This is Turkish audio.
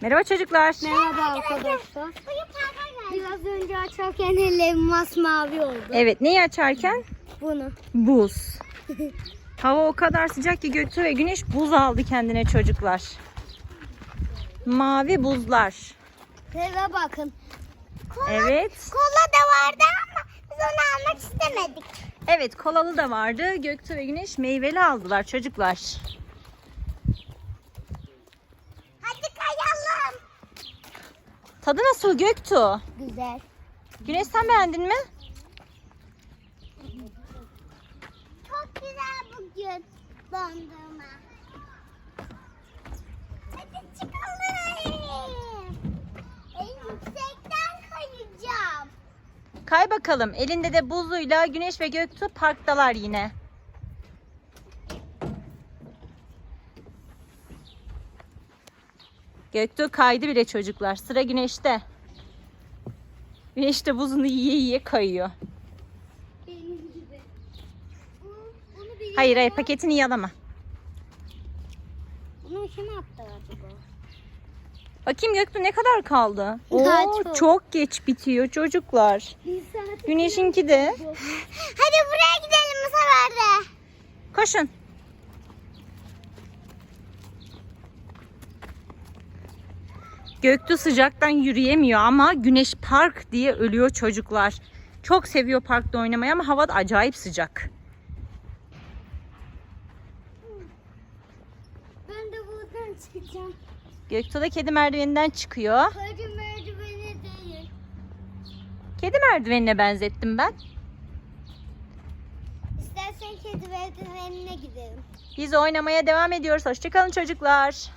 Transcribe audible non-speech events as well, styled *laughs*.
Merhaba çocuklar. Merhaba arkadaşlar. Biraz önce açarken ellerim masmavi oldu. Evet neyi açarken? Bunu. Buz. *laughs* Hava o kadar sıcak ki Göktuğ ve Güneş buz aldı kendine çocuklar. Mavi buzlar. Şöyle bakın. Evet. Kola da vardı ama biz onu almak istemedik. Evet kolalı da vardı. Göktuğ ve Güneş meyveli aldılar çocuklar. Hadi kayalım. Tadı nasıl Göktuğ? Güzel. Güneş sen beğendin mi? Çok güzel bugün dondurma. Hadi çıkalım. En yüksekten kayacağım. Kay bakalım. Elinde de buzluyla Güneş ve Göktuğ parktalar yine. Göktuğ kaydı bile çocuklar. Sıra Güneş'te. Güneş de buzunu yiye yiye kayıyor. Benim gibi. Hayır hayır paketini yalama. Bunu kim attı acaba? Bakayım Göktuğ ne kadar kaldı? Daha Oo, çok. çok geç bitiyor çocuklar. Güneş'inki de. Hadi buraya gidelim bu sefer de. Koşun. Göktuğ sıcaktan yürüyemiyor ama güneş park diye ölüyor çocuklar. Çok seviyor parkta oynamayı ama hava da acayip sıcak. Ben de buradan çıkacağım. Göktuğ da kedi merdiveninden çıkıyor. Hadi merdiveni değil. Kedi merdivenine benzettim ben. İstersen kedi merdivenine gidelim. Biz oynamaya devam ediyoruz. Hoşçakalın çocuklar.